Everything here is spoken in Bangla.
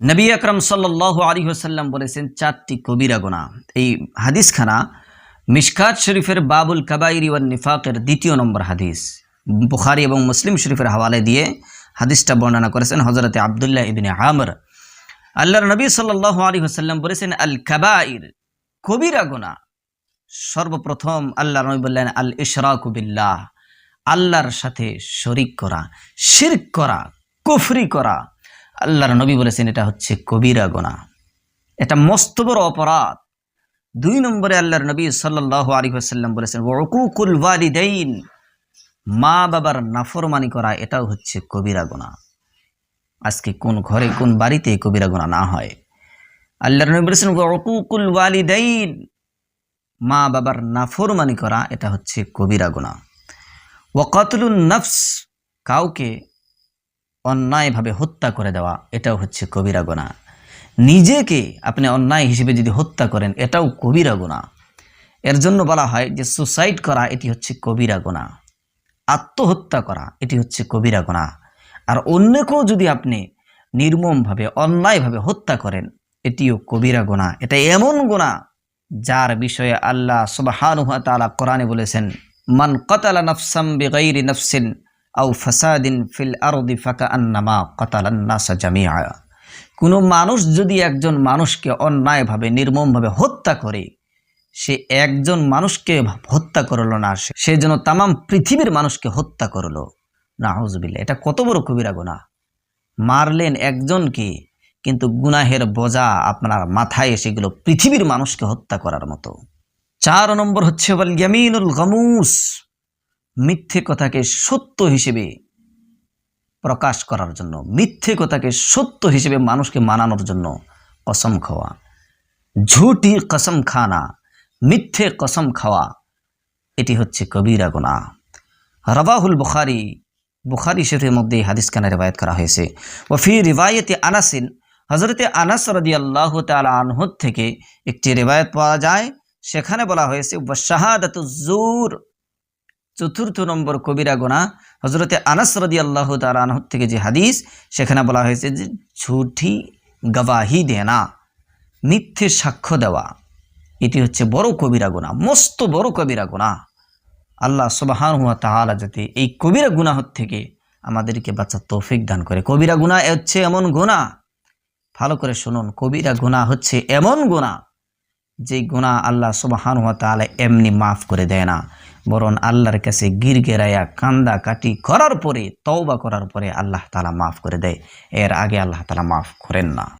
নবী আকরম সাল্লাহ আলী হাসাল্লাম বলেছেন, চারটি কবিরা গোনা। এই হাদিসখানা মিশকাত শরীফের বাবুল কাবাইরি ওয়ান নিফাকের দ্বিতীয় নম্বর হাদিস। বুখারি এবং মুসলিম শরীফের হাওয়ালে দিয়ে হাদিসটা বর্ণনা করেছেন হজরতে আবদুল্লাহ ইবিনে আমর। আল্লাহর নবী সাল্লাহ আলী হাসাল্লাম বলেছেন, আল কাবাইর, কবিরা গোনা। সর্বপ্রথম আল্লাহ নবী বললেন, আল ইশরাকুবিল্লাহ আল্লাহর সাথে শরিক করা, শিরক করা, কুফরি করা। আল্লাহর নবী বলেছেন, এটা হচ্ছে কবিরা গোনা। এটা মস্ত বড় অপরাধ। দুই নম্বরে আল্লাহর নবী সাল্লাহ আলী আসাল্লাম বলেছেন ওকুকুল ওয়ালিদাইন মা বাবার নাফরমানি করা, এটাও হচ্ছে কবিরা গোনা। আজকে কোন ঘরে, কোন বাড়িতে কবিরা গোনা না হয়। আল্লাহর নবী বলেছেন ওকুকুল ওয়ালিদাইন মা বাবার নাফরমানি করা, এটা হচ্ছে কবিরা গোনা। ওয়াকাতলুন নফস কাউকে অন্যায়ভাবে হত্যা করে দেওয়া, এটাও হচ্ছে কবিরা গোনা। নিজেকে আপনি অন্যায় হিসেবে যদি হত্যা করেন, এটাও কবিরা গোনা। এর জন্য বলা হয় যে সুসাইড করা, এটি হচ্ছে কবিরা গোনা। আত্মহত্যা করা, এটি হচ্ছে কবিরা গোনা। আর অন্যকেও যদি আপনি নির্মমভাবে, অন্যায়ভাবে হত্যা করেন, এটিও কবিরা গোনা। এটা এমন গোনা যার বিষয়ে আল্লাহ সুবহানুহা তাআলা কোরআনে বলেছেন, মান কতালা নফসাম বিগাইরি নফসিন আউ ফাসাদিন ফিল আরদি ফাকা আন্নামা কতালান্নাসা জামিয়া কোনো মানুষ যদি একজন মানুষকে অন্যায়ভাবে, নির্মমভাবে হত্যা করে, সে একজন মানুষকে হত্যা করল না, সে- যেন তামাম পৃথিবীর মানুষকে হত্যা করল। না হজবিল্লা এটা কত বড় কবিরা গোনা মারলেন একজনকে, কিন্তু গুনাহের বোঝা আপনার মাথায় সেগুলো পৃথিবীর মানুষকে হত্যা করার মতো। চার নম্বর হচ্ছে বল ইয়ামিনুল গামুস। মিথ্যে কথাকে সত্য হিসেবে প্রকাশ করার জন্য, মিথ্যে কথাকে সত্য হিসেবে মানুষকে মানানোর জন্য কসম খাওয়া। ঝুটি কসম খানা, মিথ্যে কসম খাওয়া, এটি হচ্ছে কবিরা গুনাহ। রবাহুল বুখারি বুখারি শরীফের মধ্যে এই হাদিস খানা রেবায়ত করা হয়েছে। ওফি রিবায়তে আনাসিন হজরতে আনাস রদি আল্লাহ তালা থেকে একটি রেবায়ত পাওয়া যায়। সেখানে বলা হয়েছে শাহাদাতুজুর চতুর্থ নম্বর কবিরা গোনা হজরতে আনাস রদি আল্লাহ তালা আনহুদ থেকে যে হাদিস, সেখানে বলা হয়েছে যে ঝুঠি গবাহি দেনা, মিথ্যে সাক্ষ্য দেওয়া, এটি হচ্ছে বড় কবিরা গুণা মস্ত বড় কবিরা গোনা। আল্লাহ সুবাহান হুয়া তাহলা যাতে এই কবিরা গুনাহ থেকে আমাদেরকে বাচ্চা তৌফিক দান করে। কবিরা গুণা হচ্ছে এমন গুণা ভালো করে শুনুন, কবিরা গুণা হচ্ছে এমন গুণা যে গুণা আল্লাহ সুবাহান হওয়া তাহলে এমনি মাফ করে দেয় না। বরং আল্লাহর কাছে গির গেরাইয়া কান্দা কাটি করার পরে, তওবা করার পরে আল্লাহ তালা মাফ করে দেয়। এর আগে আল্লাহ তালা মাফ করেন না।